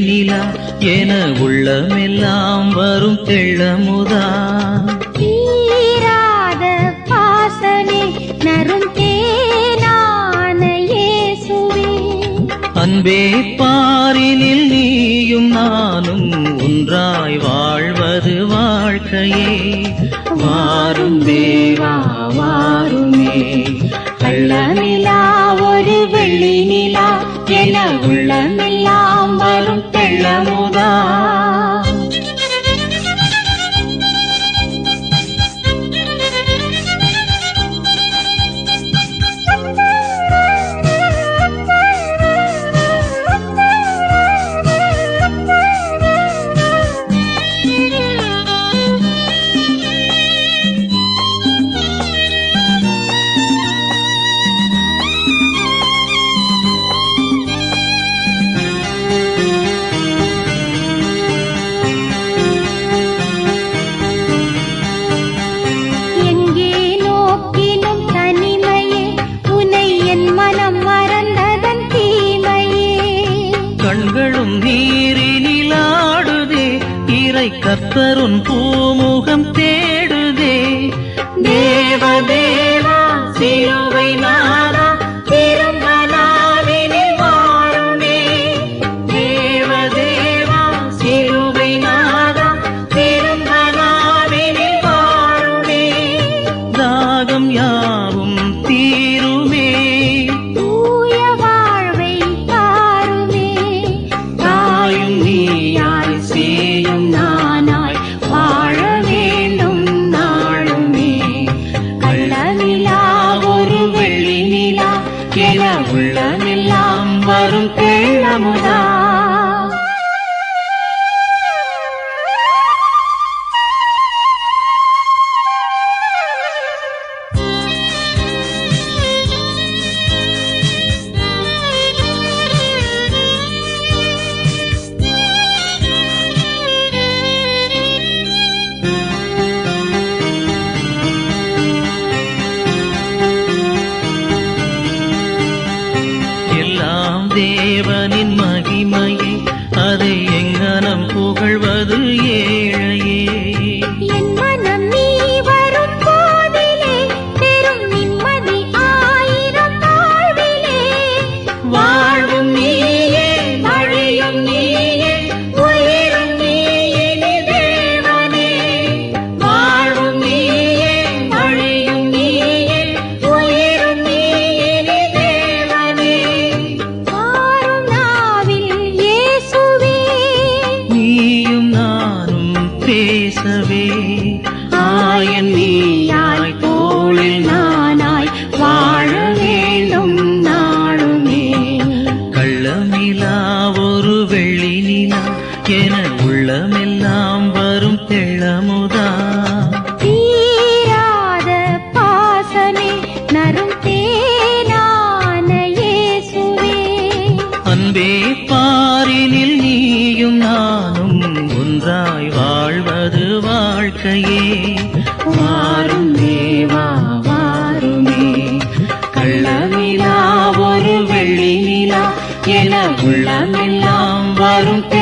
நிலா என உள்ளமெல்லாம் வரும் தெள்ளமுதா. தீராத பாசனே நரும் அன்பே பாரினில் நீயும் நானும் ஒன்றாய் வாழ்வது வாழ்க்கையே. வாரும் தேவா வாருமே. கள்ள நிலா ஒரு வெள்ளி நிலா என உள்ளமெல்லாம் வரும் தெள்ளமுதா. கண்களும் நீரினிலாடுதே. இறை கர்த்தருன் பூமுகம் தேடுதே. தேவதேவா சிலுவை நான் வரும் தேவனின் மகிமையை அதை எங்கனம் புகழ்வது ஒரு வெள்ளி நிலா என உள்ளமெல்லாம் வரும் தெள்ளமுதா தீராத பாசனே நரும் அன்பே பாரினில் நீயும் நானும் ஒன்றாய் வாழ்வது வாழ்க்கையே. மாறும்